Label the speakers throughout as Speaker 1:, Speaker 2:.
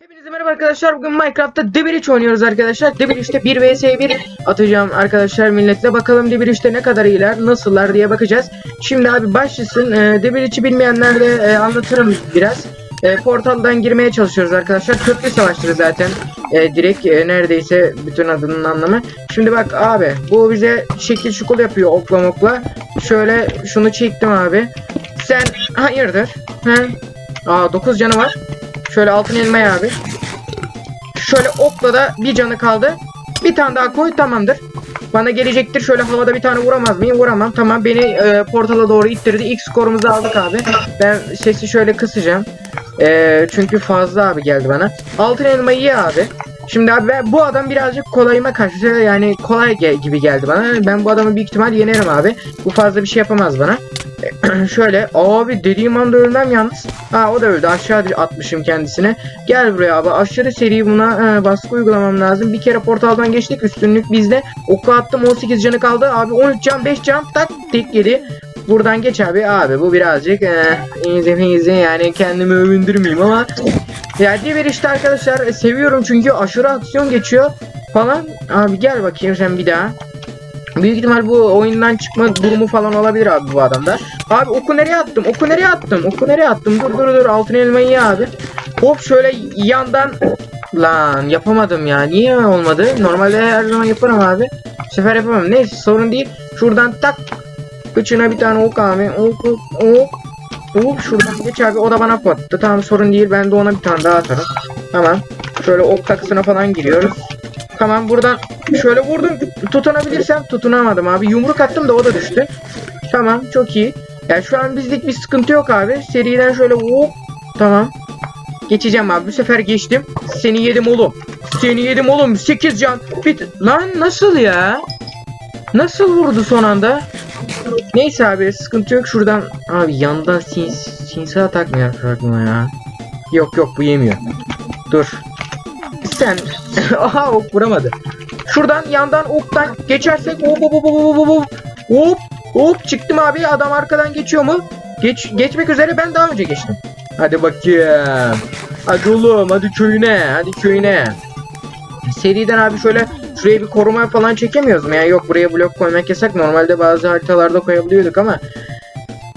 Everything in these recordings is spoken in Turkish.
Speaker 1: Hepinize merhaba arkadaşlar. Bugün Minecraft'ta Debiriç oynuyoruz arkadaşlar. Debiriç'te 1 vs 1 atacağım arkadaşlar milletle. Bakalım Debiriç'te ne kadar iyiler, nasıllar diye bakacağız. Şimdi abi başlasın. E, Debiriç'i bilmeyenler de e, anlatırım biraz. E, portaldan girmeye çalışıyoruz arkadaşlar. Köprü savaşları zaten. E, direkt e, neredeyse bütün adının anlamı. Şimdi bak abi bu bize şekil şukul yapıyor okla mokla. Şöyle şunu çektim abi. Sen hayırdır? He? Aa 9 canı var. Şöyle altın elmayı abi. Şöyle okla da bir canı kaldı. Bir tane daha koy tamamdır. Bana gelecektir. Şöyle havada bir tane vuramaz mıyım? Vuramam. Tamam beni e, portala doğru ittirdi. İlk skorumuzu aldık abi. Ben sesi şöyle kısacağım. E, çünkü fazla abi geldi bana. Altın elmayı ye abi. Şimdi abi bu adam birazcık kolayıma kaçtı. Yani kolay gibi geldi bana. Ben bu adamı büyük ihtimal yenerim abi. Bu fazla bir şey yapamaz bana. şöyle abi dediğim anda ölmem yalnız. Ha o da öldü. Aşağı atmışım kendisine. Gel buraya abi. Aşırı seri buna e, baskı uygulamam lazım. Bir kere portaldan geçtik. Üstünlük bizde. Oku attım 18 canı kaldı. Abi 13 can 5 can tak tek yedi. Buradan geç abi. Abi bu birazcık e, peasy yani kendimi övündürmeyeyim ama ya diğer işte arkadaşlar e, seviyorum çünkü aşırı aksiyon geçiyor falan. Abi gel bakayım sen bir daha. Büyük ihtimal bu oyundan çıkma durumu falan olabilir abi bu adamda. Abi oku nereye attım? Oku nereye attım? Oku nereye attım? Dur dur dur altın elmayı ye abi. Hop şöyle yandan Lan yapamadım ya. Niye olmadı? Normalde her zaman yaparım abi. Bu sefer yapamam. Neyse sorun değil. Şuradan tak. Kıçına bir tane ok abi. Ok ok ok. Ok şuradan geç abi. O da bana patladı. Tamam sorun değil. Ben de ona bir tane daha atarım. Tamam. Şöyle ok takısına falan giriyoruz. Tamam buradan şöyle vurdum. Tutunabilirsem tutunamadım abi. Yumruk attım da o da düştü. Tamam çok iyi. Yani şu an bizlik bir sıkıntı yok abi. Seriden şöyle hop. Tamam. Geçeceğim abi. Bu sefer geçtim. Seni yedim oğlum. Seni yedim oğlum. 8 can. Bit Lan nasıl ya? Nasıl vurdu son anda? Neyse abi sıkıntı yok. Şuradan abi yandan sins sinsi atak mı yapıyor ya? Yok yok bu yemiyor. Dur. Sen aha ok vuramadı. Şuradan yandan oktan geçersek hop hop hop hop hop hop çıktım abi adam arkadan geçiyor mu? Geç geçmek üzere ben daha önce geçtim. Hadi bakayım. Hadi oğlum hadi köyüne hadi köyüne. Seriden abi şöyle şuraya bir koruma falan çekemiyoruz mu? Yani yok buraya blok koymak yasak. Normalde bazı haritalarda koyabiliyorduk ama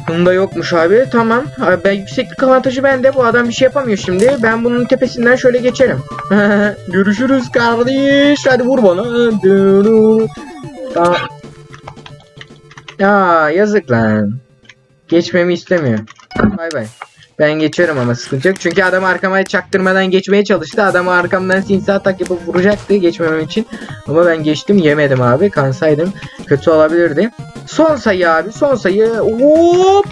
Speaker 1: Bunda yokmuş abi. Tamam. Ben yükseklik avantajı bende. Bu adam bir şey yapamıyor şimdi. Ben bunun tepesinden şöyle geçerim. Görüşürüz kardeş. Hadi vur bana. Tamam. Ya yazık lan. Geçmemi istemiyor. Bay bay. Ben geçiyorum ama sıkıntı yok. Çünkü adam arkama çaktırmadan geçmeye çalıştı. Adamı arkamdan sinsi atak yapıp vuracaktı geçmemem için. Ama ben geçtim yemedim abi. Kansaydım. Kötü olabilirdi. Son sayı abi. Son sayı. Hop.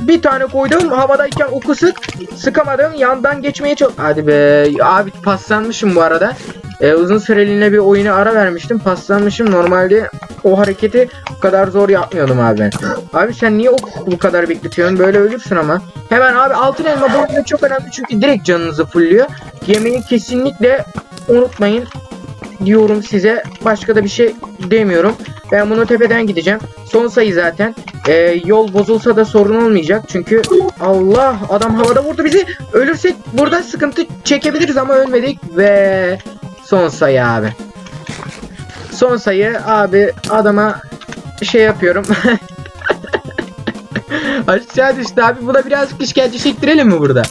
Speaker 1: Bir tane koydum. Havadayken oku sık. Sıkamadım. Yandan geçmeye çok... Hadi be. Abi paslanmışım bu arada. Ee, uzun süreliğine bir oyuna ara vermiştim. Paslanmışım. Normalde o hareketi bu kadar zor yapmıyordum abi ben. Abi sen niye ok bu kadar bekletiyorsun? Böyle ölürsün ama. Hemen abi altın elma bu oyunda çok önemli çünkü direkt canınızı fulluyor. Yemeği kesinlikle unutmayın diyorum size. Başka da bir şey demiyorum. Ben bunu tepeden gideceğim. Son sayı zaten. Ee, yol bozulsa da sorun olmayacak. Çünkü Allah adam havada vurdu bizi. Ölürsek burada sıkıntı çekebiliriz ama ölmedik. Ve son sayı abi. Son sayı abi adama şey yapıyorum. Aşağı düştü abi. Buna birazcık işkence çektirelim mi burada?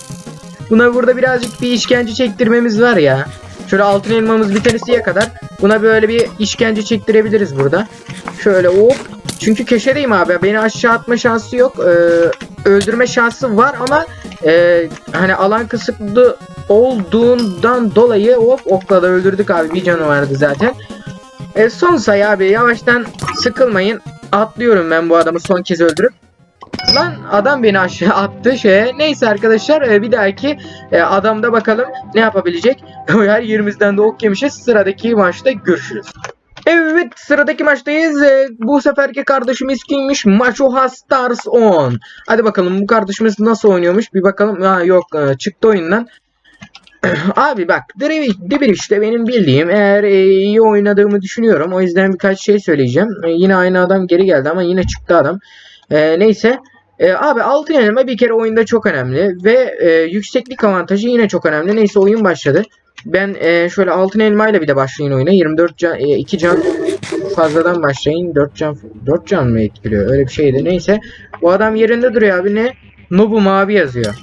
Speaker 1: Buna burada birazcık bir işkence çektirmemiz var ya. Şöyle altın elmamız bitenesiye kadar. Buna böyle bir işkence çektirebiliriz burada. Şöyle hop. Çünkü köşedeyim abi. Beni aşağı atma şansı yok. Ee, öldürme şansı var ama e, hani alan kısıtlı olduğundan dolayı hop okla da öldürdük abi. Bir canı vardı zaten. E, son sayı abi. Yavaştan sıkılmayın. Atlıyorum ben bu adamı son kez öldürüp. Lan adam beni aşağı attı şeye. Neyse arkadaşlar e, bir dahaki e, adamda bakalım ne yapabilecek. Her yerimizden de ok yemişiz. Sıradaki maçta görüşürüz. Evet sıradaki maçtayız. E, bu seferki kardeşimiz kimmiş? Machoha Stars 10. Hadi bakalım bu kardeşimiz nasıl oynuyormuş bir bakalım. Ha yok e, çıktı oyundan. Abi bak Drivich işte benim bildiğim eğer e, iyi oynadığımı düşünüyorum. O yüzden birkaç şey söyleyeceğim. E, yine aynı adam geri geldi ama yine çıktı adam. E, neyse E, abi altın elma bir kere oyunda çok önemli ve e, yükseklik avantajı yine çok önemli. Neyse oyun başladı. Ben e, şöyle altın elma ile bir de başlayın oyuna. 24 can, 2 can fazladan başlayın. 4 can 4 can mı etkiliyor? Öyle bir şeydi. Neyse. Bu adam yerinde duruyor abi ne? Nobu mavi yazıyor.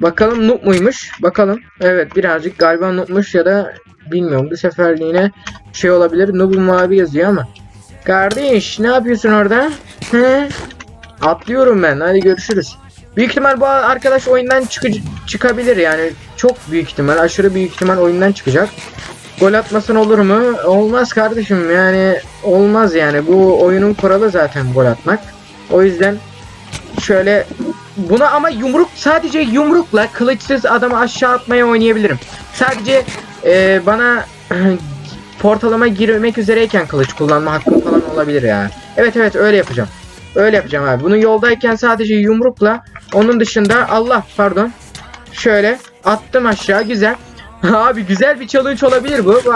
Speaker 1: Bakalım noob muymuş? Bakalım. Evet birazcık galiba noobmuş ya da bilmiyorum. Bu seferliğine şey olabilir. Nobu mavi yazıyor ama. Kardeş ne yapıyorsun orada? He? Atlıyorum ben. Hadi görüşürüz. Büyük ihtimal bu arkadaş oyundan çıkı- çıkabilir yani. Çok büyük ihtimal. Aşırı büyük ihtimal oyundan çıkacak. Gol atmasın olur mu? Olmaz kardeşim yani olmaz yani. Bu oyunun kuralı zaten gol atmak. O yüzden şöyle buna ama yumruk sadece yumrukla kılıçsız adamı aşağı atmaya oynayabilirim. Sadece e, bana portalama girmek üzereyken kılıç kullanma hakkım falan olabilir ya. Evet evet öyle yapacağım. Öyle yapacağım abi. Bunu yoldayken sadece yumrukla onun dışında Allah pardon. Şöyle attım aşağı güzel. abi güzel bir challenge olabilir bu. Bu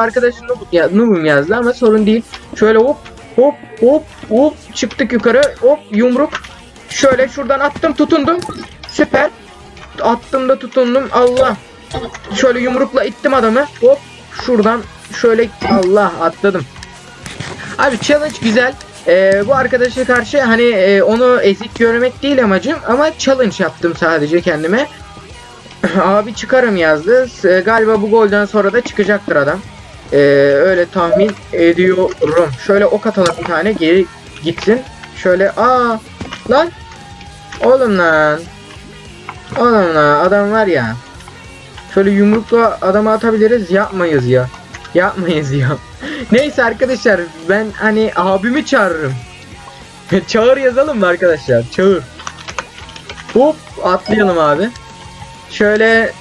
Speaker 1: ya, Noob'um yazdı ama sorun değil. Şöyle hop hop hop hop çıktık yukarı. Hop yumruk. Şöyle şuradan attım tutundum. Süper. Attım da tutundum. Allah. Şöyle yumrukla ittim adamı. Hop şuradan şöyle Allah atladım. Abi challenge güzel. Ee, bu arkadaşa karşı hani e, onu ezik görmek değil amacım ama challenge yaptım sadece kendime. Abi çıkarım yazdı. S- galiba bu golden sonra da çıkacaktır adam. Ee, öyle tahmin ediyorum. Şöyle ok atalım bir tane geri gitsin. Şöyle aa lan oğlum lan oğlum lan adam var ya. Şöyle yumrukla adamı atabiliriz yapmayız ya. Yapmayız ya. Neyse arkadaşlar ben hani abimi çağırırım. Çağır yazalım mı arkadaşlar? Çağır. Hop atlayalım abi. Şöyle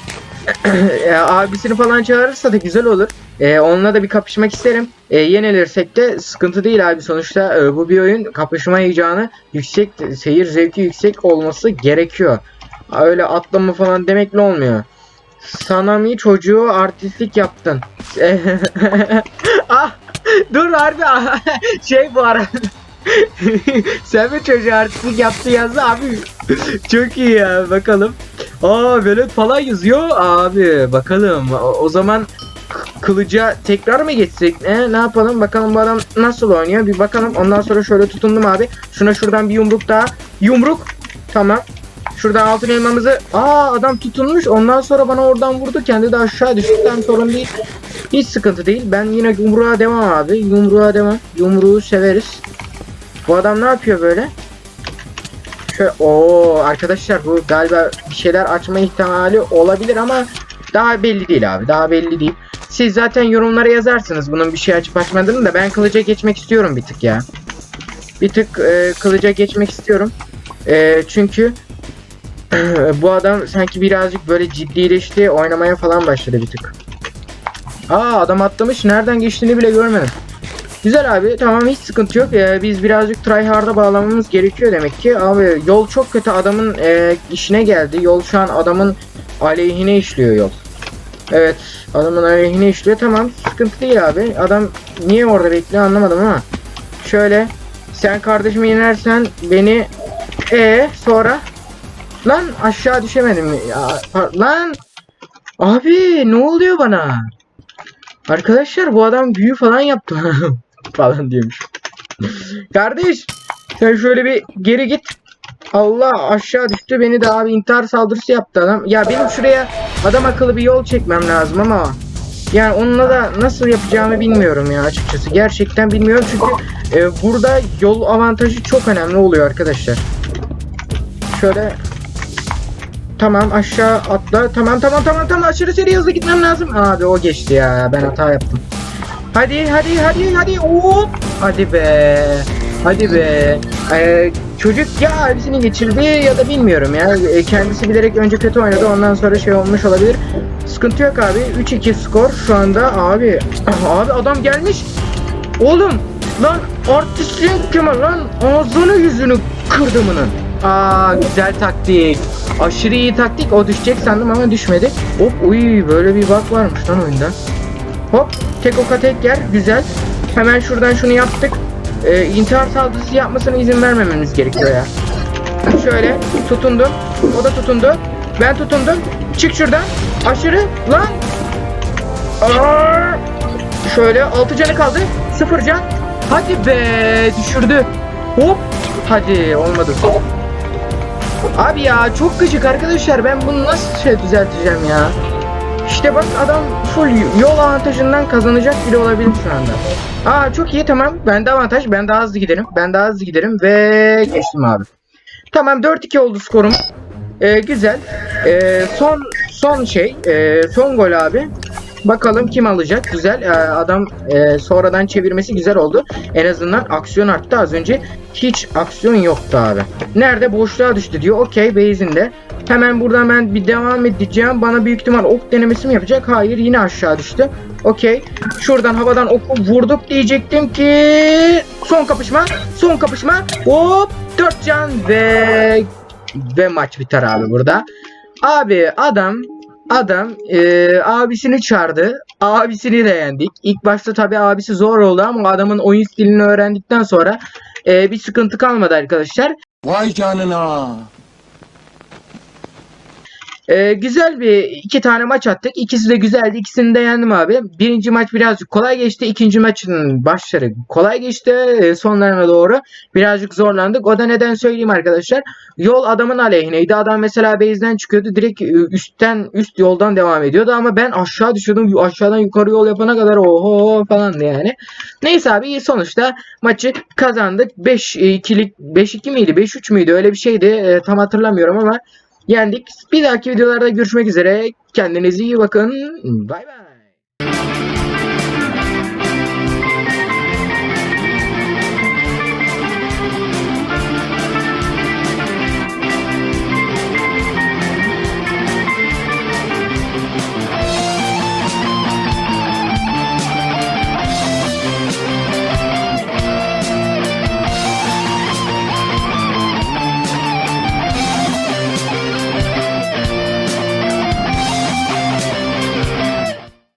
Speaker 1: e, abisini falan çağırırsa da güzel olur. E, onunla da bir kapışmak isterim. E, yenilirsek de sıkıntı değil abi. Sonuçta e, bu bir oyun kapışma heyecanı yüksek, seyir zevki yüksek olması gerekiyor. Öyle atlama falan demekle olmuyor. Sanami çocuğu artistlik yaptın. ah, dur harbi ah, şey bu arada. Sen mi çocuğu artistlik yaptı yazdı abi. Çok iyi ya bakalım. Aa velet falan yazıyor abi bakalım. O, o zaman kılıca tekrar mı geçsek? E, ne yapalım bakalım bu adam nasıl oynuyor bir bakalım. Ondan sonra şöyle tutundum abi. Şuna şuradan bir yumruk daha. Yumruk. Tamam. Şuradan altın elmamızı. Aa adam tutunmuş. Ondan sonra bana oradan vurdu. Kendi de aşağı düştü. Tam sorun değil. Hiç sıkıntı değil. Ben yine yumruğa devam abi. Yumruğa devam. Yumruğu severiz. Bu adam ne yapıyor böyle? Şöyle o arkadaşlar bu galiba bir şeyler açma ihtimali olabilir ama daha belli değil abi. Daha belli değil. Siz zaten yorumlara yazarsınız bunun bir şey açıp açmadığını da ben kılıca geçmek istiyorum bir tık ya. Bir tık e, kılıca geçmek istiyorum. E, çünkü bu adam sanki birazcık böyle ciddileşti. Oynamaya falan başladı bir tık. Aa adam atlamış. Nereden geçtiğini bile görmedim. Güzel abi tamam hiç sıkıntı yok. Ee, biz birazcık tryhard'a bağlamamız gerekiyor demek ki. Abi yol çok kötü adamın e, işine geldi. Yol şu an adamın aleyhine işliyor yol. Evet adamın aleyhine işliyor. Tamam sıkıntı değil abi. Adam niye orada bekliyor anlamadım ama. Şöyle sen kardeşimi yenersen beni e sonra lan aşağı düşemedim ya. Lan! Abi ne oluyor bana? Arkadaşlar bu adam büyü falan yaptı. Falan diyormuş. Kardeş sen şöyle bir geri git. Allah aşağı düştü. Beni de abi intihar saldırısı yaptı adam. Ya benim şuraya adam akıllı bir yol çekmem lazım ama yani onunla da nasıl yapacağımı bilmiyorum ya açıkçası. Gerçekten bilmiyorum çünkü e, burada yol avantajı çok önemli oluyor arkadaşlar. Şöyle Tamam aşağı atla. Tamam tamam tamam tamam aşırı seri hızlı gitmem lazım. Abi o geçti ya. Ben hata yaptım. Hadi hadi hadi hadi. Hop. Hadi be. Hadi be. Ee, çocuk ya abisini geçirdi ya da bilmiyorum ya. E, kendisi bilerek önce kötü oynadı. Ondan sonra şey olmuş olabilir. Sıkıntı yok abi. 3-2 skor şu anda abi. Abi adam gelmiş. Oğlum lan artistliğin kime lan? Ağzını yüzünü kırdımının. Aa güzel taktik. Aşırı iyi taktik. O düşecek sandım ama düşmedi. Hop uy böyle bir bak varmış lan oyunda. Hop tek oka tek yer. Güzel. Hemen şuradan şunu yaptık. Ee, intihar saldırısı yapmasına izin vermememiz gerekiyor ya. Şöyle tutundum. O da tutundu. Ben tutundum. Çık şuradan. Aşırı lan. Aa! Şöyle 6 canı kaldı. 0 can. Hadi be düşürdü. Hop. Hadi olmadı. Abi ya çok gıcık arkadaşlar. Ben bunu nasıl şey düzelteceğim ya? İşte bak adam full yol avantajından kazanacak bile olabilir şu anda. Aa çok iyi tamam. Bende avantaj. Ben daha hızlı giderim. Ben daha hızlı giderim ve geçtim abi. Tamam 4-2 oldu skorum. Ee, güzel. Ee, son son şey, ee, son gol abi. Bakalım kim alacak? Güzel. Ee, adam ee, sonradan çevirmesi güzel oldu. En azından aksiyon arttı. Az önce hiç aksiyon yoktu abi. Nerede? Boşluğa düştü diyor. Okey, base'inde. Hemen buradan ben bir devam edeceğim. Bana büyük ihtimal ok denemesi mi yapacak? Hayır, yine aşağı düştü. Okey. Şuradan havadan oku vurduk diyecektim ki son kapışma. Son kapışma. Hop 4 can ve ve maç biter abi burada. Abi adam adam e, abisini çağırdı. Abisini de yendik. İlk başta tabii abisi zor oldu ama adamın oyun stilini öğrendikten sonra e, bir sıkıntı kalmadı arkadaşlar.
Speaker 2: Vay canına.
Speaker 1: Ee, güzel bir iki tane maç attık. İkisi de güzeldi. İkisini de yendim abi. Birinci maç birazcık kolay geçti. İkinci maçın başları kolay geçti. Ee, sonlarına doğru birazcık zorlandık. O da neden söyleyeyim arkadaşlar. Yol adamın aleyhineydi. Adam mesela base'den çıkıyordu. Direkt e, üstten üst yoldan devam ediyordu ama ben aşağı düşüyordum. Aşağıdan yukarı yol yapana kadar oho falandı yani. Neyse abi sonuçta maçı kazandık. 5-2'lik 5-2 miydi? 5-3 müydü? Öyle bir şeydi. Ee, tam hatırlamıyorum ama yendik. Bir dahaki videolarda görüşmek üzere. Kendinize iyi bakın. Bay bay.